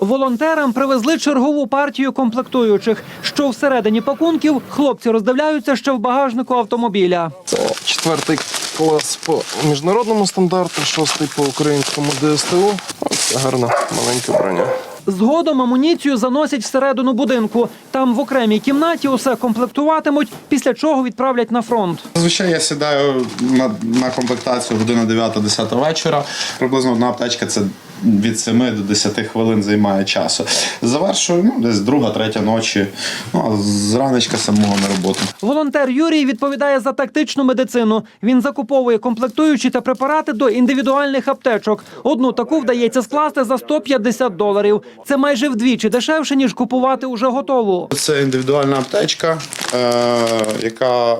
Волонтерам привезли чергову партію комплектуючих. Що всередині пакунків хлопці роздивляються ще в багажнику автомобіля. Це четвертий клас по міжнародному стандарту, шостий по українському ДСТУ. Це гарна маленька броня. Згодом амуніцію заносять всередину будинку. Там в окремій кімнаті усе комплектуватимуть, після чого відправлять на фронт. Зазвичай я сідаю на, на комплектацію година 9-10 вечора. Приблизно одна аптечка це від 7 до 10 хвилин займає часу. Завершую ну, десь друга, третя ночі. Ну, а з раночка самого на роботу. Волонтер Юрій відповідає за тактичну медицину. Він закуповує комплектуючі та препарати до індивідуальних аптечок. Одну таку вдається скласти за 150 доларів. Це майже вдвічі дешевше ніж купувати уже готову. Це індивідуальна аптечка, яка е,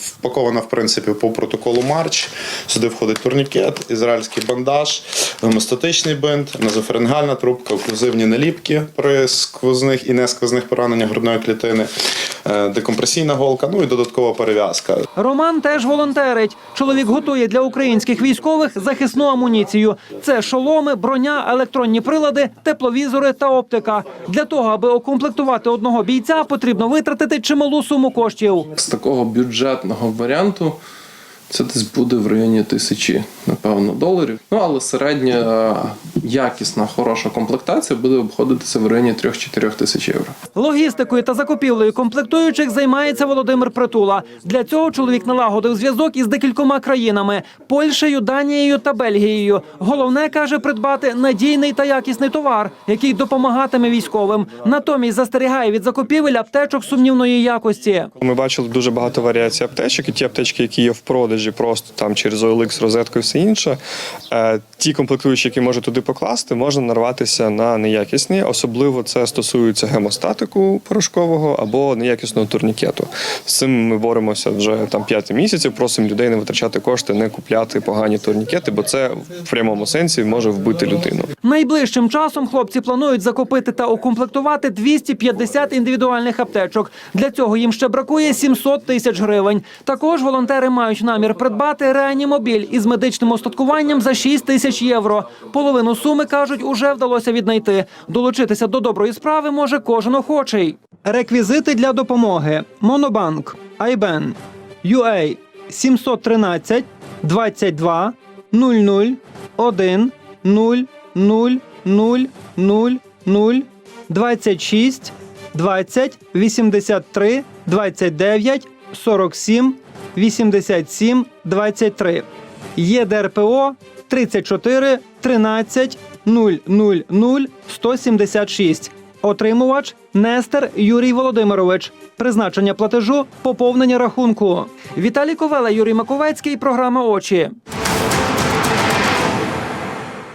впакована в принципі по протоколу Марч. Сюди входить турнікет, ізраїльський бандаж, гемостатичний бинт, назофарингальна трубка, оклюзивні наліпки при сквозних і несквозних пораненнях грудної клітини, е, декомпресійна голка, ну і додаткова перев'язка. Роман теж волонтерить. Чоловік готує для українських військових захисну амуніцію. Це шоломи, броня, електронні прилади, тепловізори та оптика. Для того, аби окомплектувати одного бійця, потрібно витратити чималу суму коштів. З такого бюджетного варіанту це десь буде в районі тисячі, напевно, доларів. Ну але середня е, якісна, хороша комплектація буде обходитися в районі 3-4 тисяч євро. Логістикою та закупівлею комплектуючих займається Володимир Притула. Для цього чоловік налагодив зв'язок із декількома країнами Польщею, Данією та Бельгією. Головне каже придбати надійний та якісний товар, який допомагатиме військовим. Натомість застерігає від закупівель аптечок сумнівної якості. Ми бачили дуже багато варіацій аптечок, і ті аптечки, які є в продажі, просто там через OLX, розетку і все інше. е, Ті комплектуючі, які можна туди покласти, можна нарватися на неякісні. Особливо це стосується гемостатику порошкового або неякісного турнікету. З цим ми боремося вже там п'яти місяців. Просимо людей не витрачати кошти, не купляти погані турнікети, бо це в прямому сенсі може вбити людину. Найближчим часом хлопці планують закупити та укомплектувати 250 індивідуальних аптечок. Для цього їм ще бракує 700 тисяч гривень. Також волонтери мають намір придбати реанімобіль із медичним устаткуванням за 6 тисяч євро. Половину суми кажуть, уже вдалося віднайти. Долучитися до доброї справи може кожен охочий. Реквізити для допомоги: Монобанк, Айбен, UA 713 22 00 1 0 0 0 0 0 26 20 83 29 47 87 23 ЄДРПО 34 13 000 176 Отримувач Нестер Юрій Володимирович. Призначення платежу поповнення рахунку. Віталій Ковела, Юрій Маковецький. Програма Очі.